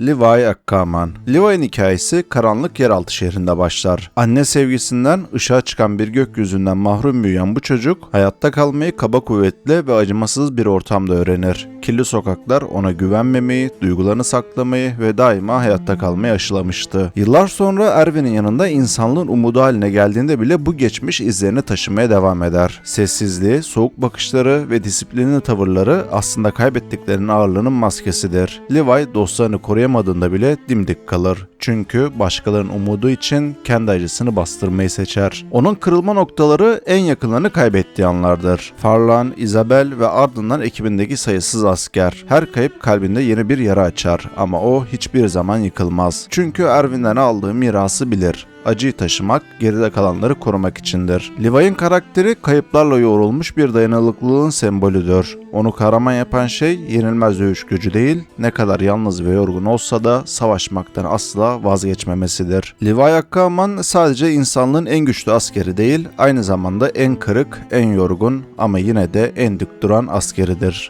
Levi Akkaman Levi'nin hikayesi karanlık yeraltı şehrinde başlar. Anne sevgisinden ışığa çıkan bir gökyüzünden mahrum büyüyen bu çocuk hayatta kalmayı kaba kuvvetli ve acımasız bir ortamda öğrenir. Kirli sokaklar ona güvenmemeyi, duygularını saklamayı ve daima hayatta kalmayı aşılamıştı. Yıllar sonra Erwin'in yanında insanlığın umudu haline geldiğinde bile bu geçmiş izlerini taşımaya devam eder. Sessizliği, soğuk bakışları ve disiplinli tavırları aslında kaybettiklerinin ağırlığının maskesidir. Levi dostlarını koruyamadığında bile dimdik kalır. Çünkü başkalarının umudu için kendi acısını bastırmayı seçer. Onun kırılma noktaları en yakınlarını kaybettiği anlardır. Farlan, Isabel ve ardından ekibindeki sayısız asker. Her kayıp kalbinde yeni bir yara açar ama o hiçbir zaman yıkılmaz. Çünkü Erwin'den aldığı mirası bilir acıyı taşımak, geride kalanları korumak içindir. Levi'nin karakteri kayıplarla yoğrulmuş bir dayanıklılığın sembolüdür. Onu kahraman yapan şey yenilmez dövüş gücü değil, ne kadar yalnız ve yorgun olsa da savaşmaktan asla vazgeçmemesidir. Levi Akkaman sadece insanlığın en güçlü askeri değil, aynı zamanda en kırık, en yorgun ama yine de en dik duran askeridir.